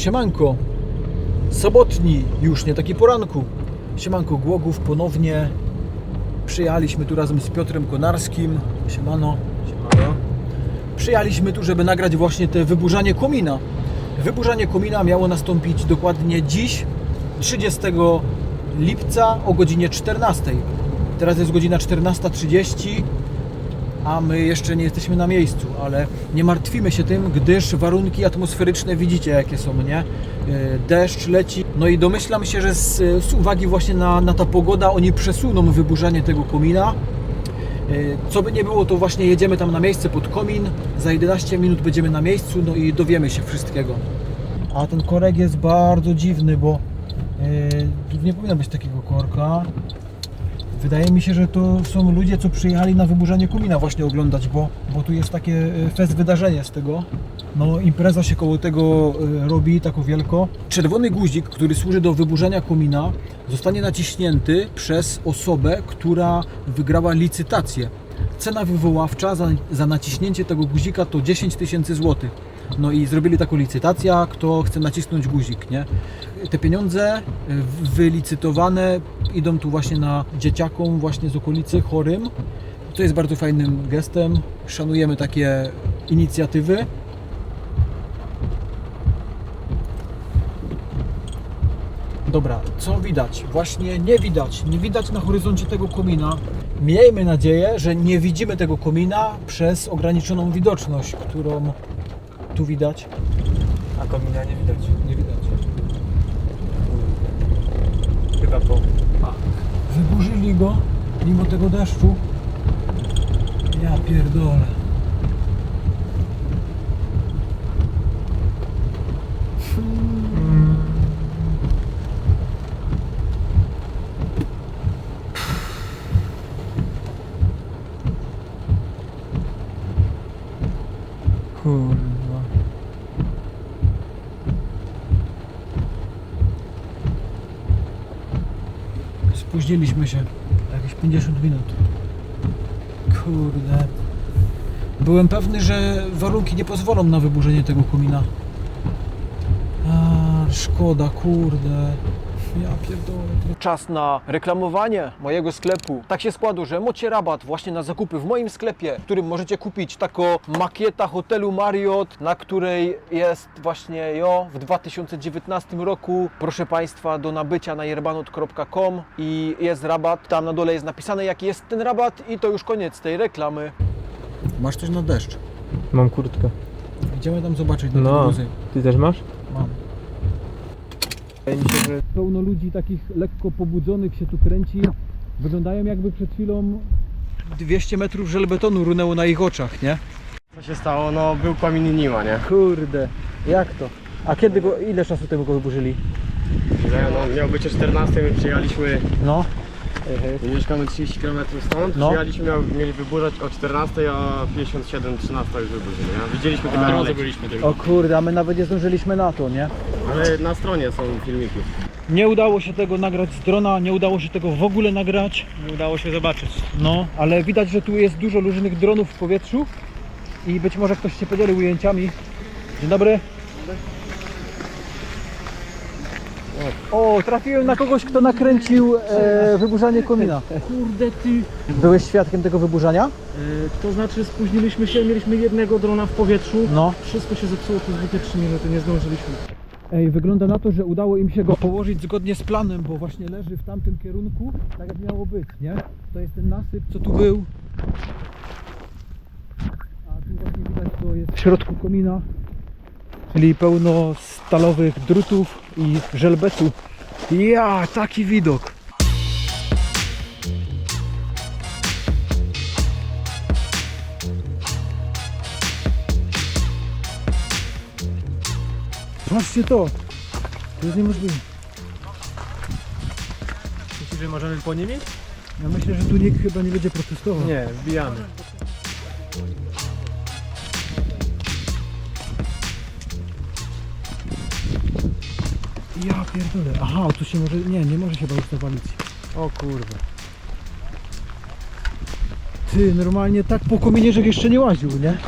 siemanko, sobotni już, nie taki poranku. Siemanko Głogów, ponownie przyjechaliśmy tu razem z Piotrem Konarskim. Siemano. Siemano. Przyjechaliśmy tu, żeby nagrać właśnie te wyburzanie komina. Wyburzanie komina miało nastąpić dokładnie dziś, 30 lipca o godzinie 14. Teraz jest godzina 14.30 a my jeszcze nie jesteśmy na miejscu, ale nie martwimy się tym, gdyż warunki atmosferyczne widzicie jakie są, nie? E, Deszcz leci, no i domyślam się, że z, z uwagi właśnie na, na ta pogoda oni przesuną wyburzanie tego komina. E, Co by nie było, to właśnie jedziemy tam na miejsce pod komin, za 11 minut będziemy na miejscu, no i dowiemy się wszystkiego. A ten korek jest bardzo dziwny, bo e, tu nie powinno być takiego korka. Wydaje mi się, że to są ludzie, co przyjechali na wyburzanie komina właśnie oglądać, bo, bo tu jest takie e, fest wydarzenie z tego. No impreza się koło tego e, robi tako wielko. Czerwony guzik, który służy do wyburzania komina, zostanie naciśnięty przez osobę, która wygrała licytację. Cena wywoławcza za, za naciśnięcie tego guzika to 10 tysięcy złotych. No i zrobili taką licytację, kto chce nacisnąć guzik, nie? Te pieniądze y, wylicytowane idą tu właśnie na dzieciakom właśnie z okolicy chorym. To jest bardzo fajnym gestem. Szanujemy takie inicjatywy. Dobra, co widać? Właśnie nie widać. Nie widać na horyzoncie tego komina. Miejmy nadzieję, że nie widzimy tego komina przez ograniczoną widoczność, którą tu widać. A komina nie widać. Nie widać. Chyba po... Wyburzyli go mimo tego deszczu. Ja pierdolę. Kurwa. Spóźniliśmy się. Jakieś 50 minut. Kurde. Byłem pewny, że warunki nie pozwolą na wyburzenie tego komina. A, szkoda, kurde. Ja pierdolę. Czas na reklamowanie mojego sklepu. Tak się składa, że macie rabat właśnie na zakupy w moim sklepie, w którym możecie kupić taką makieta hotelu Marriott, na której jest właśnie jo w 2019 roku. Proszę Państwa, do nabycia na yerbanot.com i jest rabat. Tam na dole jest napisane jaki jest ten rabat i to już koniec tej reklamy. Masz coś na deszcz. Mam kurtkę. Idziemy tam zobaczyć na No. gruzy. Ty też masz? Wydaje mi się, że pełno ludzi takich lekko pobudzonych się tu kręci. Wyglądają jakby przed chwilą 200 metrów żelbetonu runęło na ich oczach, nie? Co się stało? No był komin i nie nie? Kurde, jak to? A kiedy go, ile czasu temu go wyburzyli? Że, No, miał być o 14, my przyjechaliśmy, No. My mieszkamy 30 km stąd, No. przyjechaliśmy, miał, mieli wyburzać o 14, a 57, 13 już wyburzyli, nie? Widzieliśmy tylko leci. byliśmy tylko. O kurde, a my nawet nie zdążyliśmy na to, nie? Ale na stronie są filmiki. Nie udało się tego nagrać z drona, nie udało się tego w ogóle nagrać. Nie udało się zobaczyć. No, ale widać, że tu jest dużo różnych dronów w powietrzu i być może ktoś się podzielił ujęciami. Dzień dobry. O, trafiłem na kogoś, kto nakręcił e, wyburzanie komina. Kurde ty, Byłeś świadkiem tego wyburzania? e, to znaczy spóźniliśmy się, mieliśmy jednego drona w powietrzu. No. Wszystko się zepsuło przez dwie trzy minuty, nie zdążyliśmy. Ej, wygląda na to, że udało im się go położyć zgodnie z planem, bo właśnie leży w tamtym kierunku, tak jak miało być, nie? To jest ten nasyp, co tu był. A tu właśnie widać, to jest w środku komina, czyli pełno stalowych drutów i żelbetu. Ja, taki widok! Patrzcie to! To jest niemożliwe. Myślisz, że możemy po nimi? Ja myślę, że tu nikt chyba nie będzie protestował. Nie, wbijamy. Ja pierdolę. Aha, tu się może... Nie, nie może się już zawalić. O kurwa. Ty, normalnie tak po kominie, że jeszcze nie łaził, nie?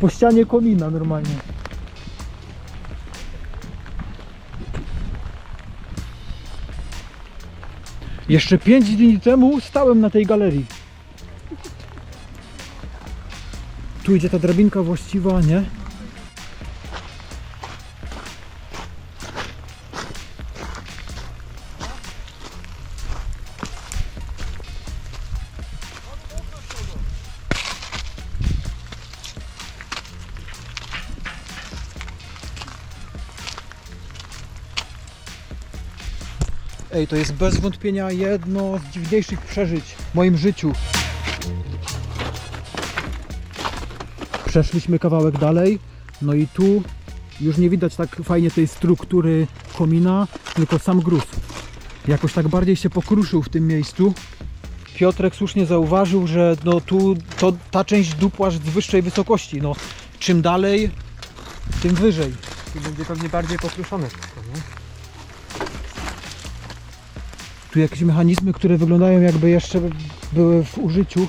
Po ścianie komina normalnie. Jeszcze 5 dni temu stałem na tej galerii. Tu idzie ta drabinka właściwa, nie? Ej, to jest bez wątpienia jedno z dziwniejszych przeżyć w moim życiu. Przeszliśmy kawałek dalej, no i tu już nie widać tak fajnie tej struktury komina, tylko sam gruz. Jakoś tak bardziej się pokruszył w tym miejscu. Piotrek słusznie zauważył, że no tu to, ta część dupła z wyższej wysokości. No, czym dalej, tym wyżej. I będzie pewnie bardziej pokruszone Tu jakieś mechanizmy, które wyglądają jakby jeszcze były w użyciu.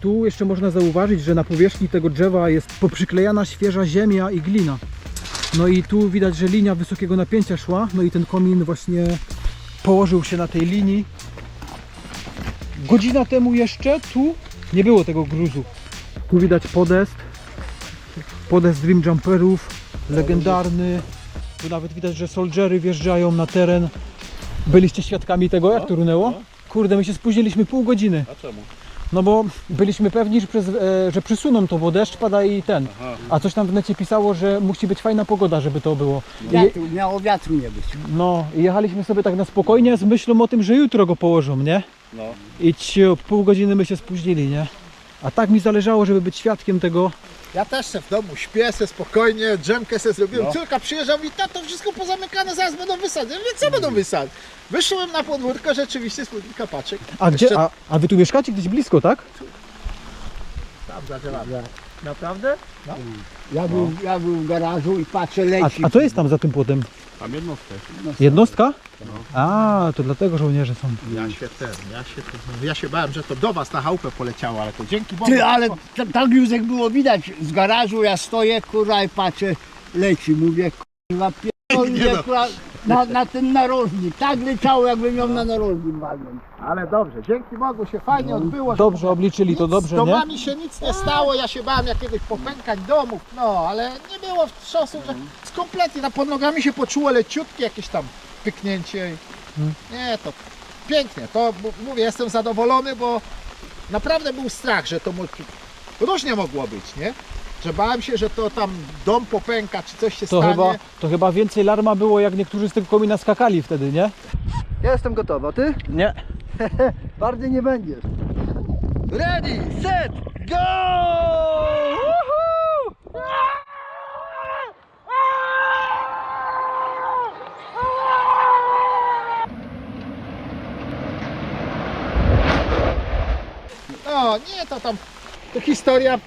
Tu jeszcze można zauważyć, że na powierzchni tego drzewa jest poprzyklejana świeża ziemia i glina. No i tu widać, że linia wysokiego napięcia szła, no i ten komin właśnie położył się na tej linii. Godzina temu jeszcze tu nie było tego gruzu. Tu widać podest, podest Dream Jumperów, legendarny. Tu nawet widać, że soldiery wjeżdżają na teren. Byliście świadkami tego, jak to runęło? Kurde, my się spóźniliśmy pół godziny. A czemu? No bo byliśmy pewni, że, przez, e, że przysuną to, bo deszcz pada i ten. A coś tam w necie pisało, że musi być fajna pogoda, żeby to było. I, Wiatru, miało wiatru nie być. no i jechaliśmy sobie tak na spokojnie z myślą o tym, że jutro go położą, nie? No. I ciu, pół godziny my się spóźnili, nie? A tak mi zależało, żeby być świadkiem tego. Ja też se w domu śpię, se spokojnie, drzemkę se zrobiłem. No. Córka przyjeżdża i tato wszystko pozamykane, zaraz będą wysadzać. Mówię, co będą wysadzać? Wyszłem na podwórko, rzeczywiście z podwórka patrzę. A gdzie? Jeszcze- A, a wy tu mieszkacie gdzieś blisko, tak? Tam za drzewami. Naprawdę? Ja, był, ja był w garażu i patrzę, A, leci. a co jest tam za tym płotem? Tam jednostkę. Jednostka? A, to dlatego żołnierze są. Ja się ten, ja się, ja się bałem, że to do was na chałupę poleciało, ale to dzięki Bogu. Ty, ale tam, tam Józek było widać z garażu, ja stoję, kurwa, i patrzę, leci. Mówię, kurwa, pierdolnie, kurwa, na, na ten narożnik. Tak leciało, jakbym ją na narożnik walnął. Ale dobrze, dzięki Bogu się fajnie odbyło. że Dobrze obliczyli to dobrze, Z nie? domami się nic nie stało, ja się bałem jakiegoś popękań domów, no ale nie było wstrząsów, że kompletnie na pod nogami się poczuło leciutkie jakieś tam pyknięcie. i- Hmm. Nie, to pięknie, to mówię, jestem zadowolony, bo naprawdę był strach, że to mo- różnie mogło być, nie? Że bałem się, że to tam dom popęka, czy coś się To stanie. chyba, to chyba więcej larma było, jak niektórzy z tego komina skakali wtedy, nie? Ja jestem gotowa, ty? Nie. Bardziej nie będziesz. Ready, set, go! No, nie, to tam, to historia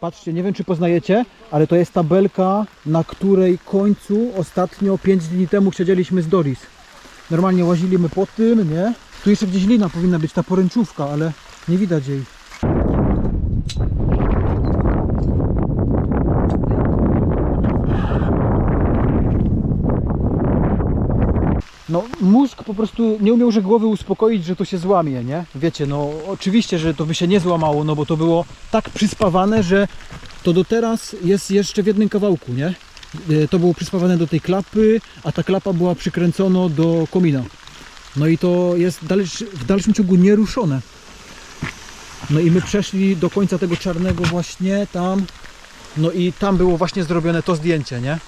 Patrzcie, nie wiem czy poznajecie, ale to jest tabelka, na której końcu ostatnio 5 dni temu siedzieliśmy z Doris. Normalnie łaziliśmy po tym, nie? Tu jeszcze gdzieś lina powinna być, ta poręczówka, ale nie widać jej. Mózg po prostu nie umiał, że głowy uspokoić, że to się złamie, nie? Wiecie, no oczywiście, że to by się nie złamało, no bo to było tak przyspawane, że to do teraz jest jeszcze w jednym kawałku, nie? E, To było przyspawane do tej klapy, a ta klapa była przykręcona do komina. No i to jest w dalszym ciągu nieruszone. No i my przeszli do końca tego czarnego właśnie tam. No i tam było właśnie zrobione to zdjęcie, nie?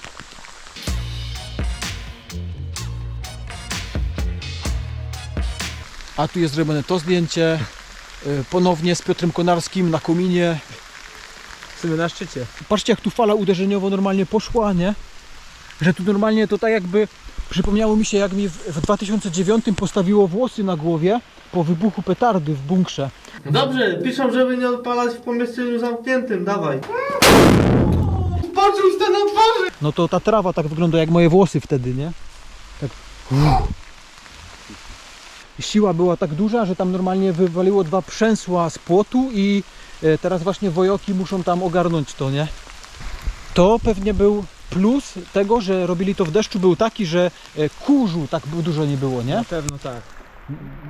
A tu jest zrobione to zdjęcie. y, Ponownie z Piotrem Konarskim na kominie. Sumie na szczycie. Patrzcie jak tu fala uderzeniowo normalnie poszła, nie? Że tu normalnie to tak jakby przypomniało mi się jak mi w, w 2009 postawiło włosy na głowie po wybuchu petardy w bunkrze. Dobrze, piszą, żeby nie odpalać w pomieszczeniu zamkniętym, dawaj. Poczuł ten otworzy! No to ta trawa tak wygląda jak moje włosy wtedy, nie? Tak. Siła była tak duża, że tam normalnie wywaliło dwa przęsła z płotu i e, teraz właśnie wojoki muszą tam ogarnąć to, nie? To pewnie był plus tego, że robili to w deszczu był taki, że e, kurzu tak dużo nie było, nie? Na pewno tak.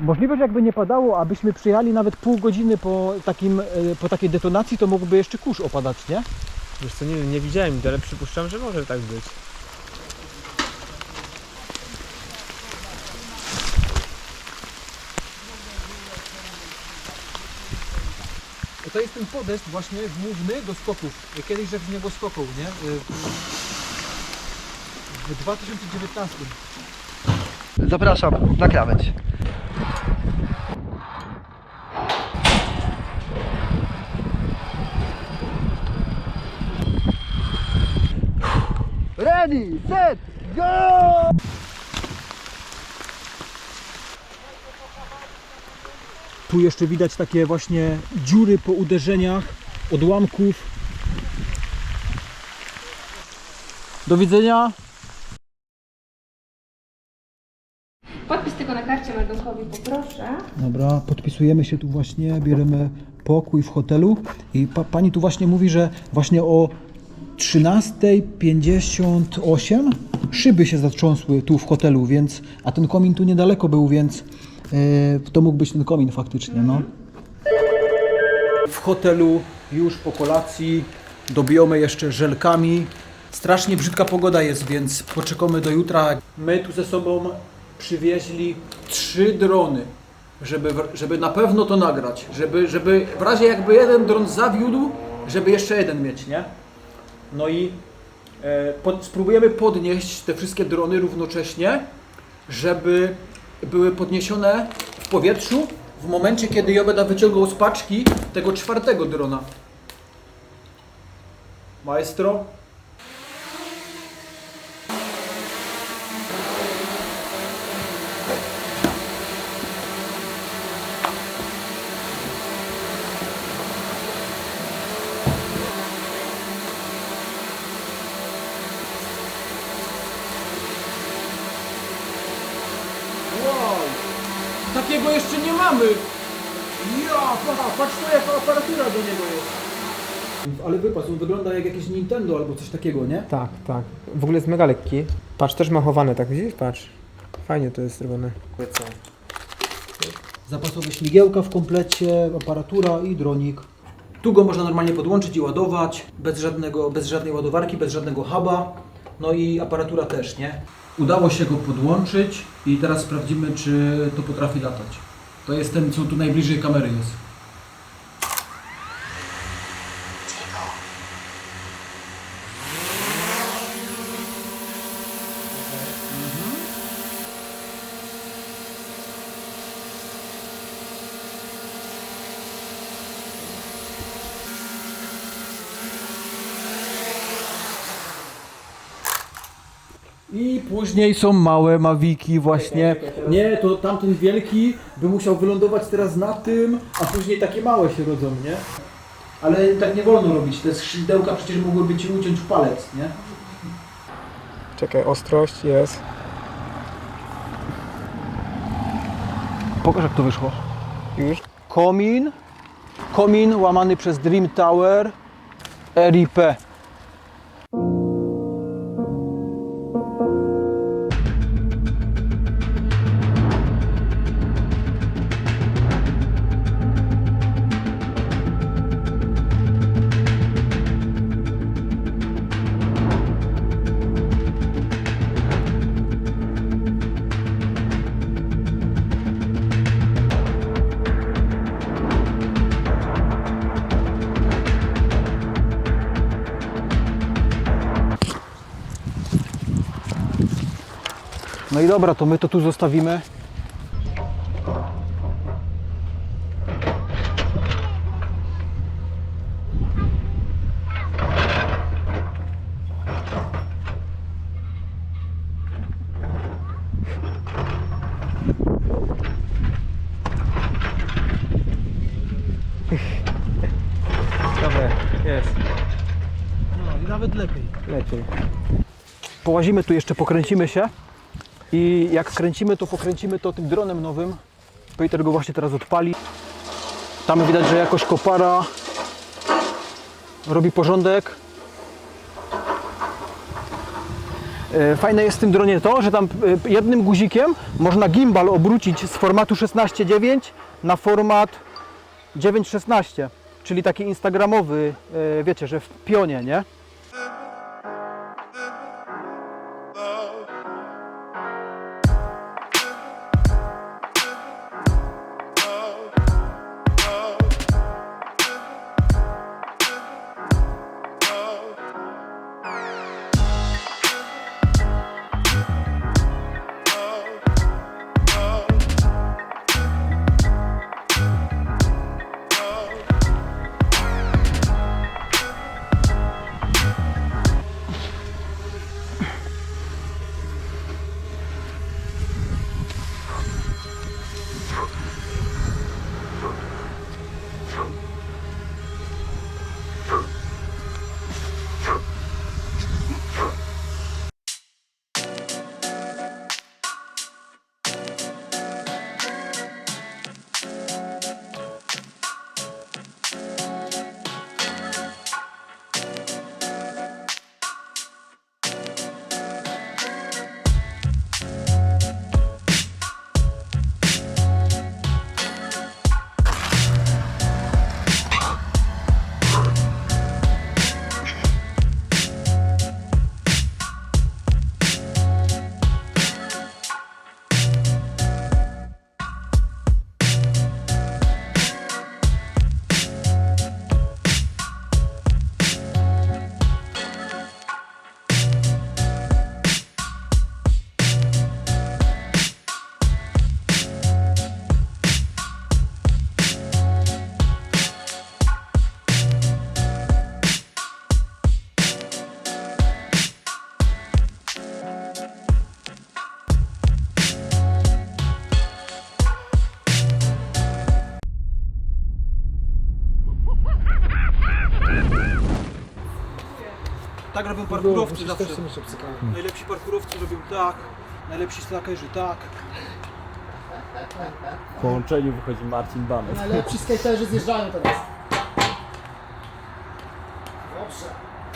Możliwe, że jakby nie padało, abyśmy przyjechali nawet pół godziny po, takim, e, po takiej detonacji, to mógłby jeszcze kurz opadać, nie? Wiesz co, nie nie widziałem, ale przypuszczam, że może tak być. To jest ten podest właśnie główny do skoków. Kiedyś żeś z niego skokał, nie? W 2019. Zapraszam na krawędź. Ready, set, go! Tu jeszcze widać takie właśnie dziury po uderzeniach, odłamków. Do widzenia. Podpis tylko na karcie meldunkowi poproszę. Dobra, podpisujemy się tu właśnie, bierzemy pokój w hotelu i pa, pani tu właśnie mówi, że właśnie o 13.58 szyby się zatrząsły tu w hotelu, więc, a ten komin tu niedaleko był, więc to mógł być ten komin faktycznie, no. W hotelu już po kolacji dobijamy jeszcze żelkami. Strasznie brzydka pogoda jest, więc poczekamy do jutra. My tu ze sobą przywieźli trzy drony, żeby, żeby na pewno to nagrać. Żeby, żeby w razie jakby jeden dron zawiódł, żeby jeszcze jeden mieć, nie? No i e, pod, spróbujemy podnieść te wszystkie drony równocześnie, żeby były podniesione w powietrzu w momencie, kiedy ja będę wyciągał z paczki tego czwartego drona. Maestro? Wow! Takiego jeszcze nie mamy! Ja, patrz, patrz to jaka aparatura do niego jest. Ale wypas, on wygląda jak jakieś Nintendo albo coś takiego, nie? Tak, tak. W ogóle jest mega lekki. Patrz, też machowane, tak widzisz? Patrz. Fajnie to jest zrobione. Co? Zapasowe śmigiełka w komplecie, aparatura i dronik. Tu go można normalnie podłączyć i ładować, bez, żadnego, bez żadnej ładowarki, bez żadnego huba. No i aparatura też, nie? Udało się go podłączyć i teraz sprawdzimy, czy to potrafi latać. To jest ten, co tu najbliżej kamery jest. I później są małe mawiki właśnie. Nie, to tamten wielki by musiał wylądować teraz na tym, a później takie małe się rodzą, nie? Ale tak nie wolno robić, te skrzydełka przecież mogłyby ci uciąć w palec, nie? Czekaj, ostrość jest. Pokaż jak to wyszło. Już? Komin, komin łamany przez Dream Tower, RIP. No i dobra, to my to tu zostawimy. Jest. No i nawet lepiej. Lepiej. Połazimy tu jeszcze, pokręcimy się i jak kręcimy, to pokręcimy to tym dronem nowym. Peter go właśnie teraz odpali. Tam widać, że jakoś kopara robi porządek. E, Fajne jest w tym dronie to, że tam e, jednym guzikiem można gimbal obrócić z formatu 16.9 na format 9.16, czyli taki instagramowy, e, wiecie, że w pionie, nie? Robią parkurowcy zawsze. Najlepsi parkurowcy robią tak, najlepsi snajperzy tak. W połączeniu wychodzi Marcin Banek. Najlepsi skaterzy zjeżdżają teraz.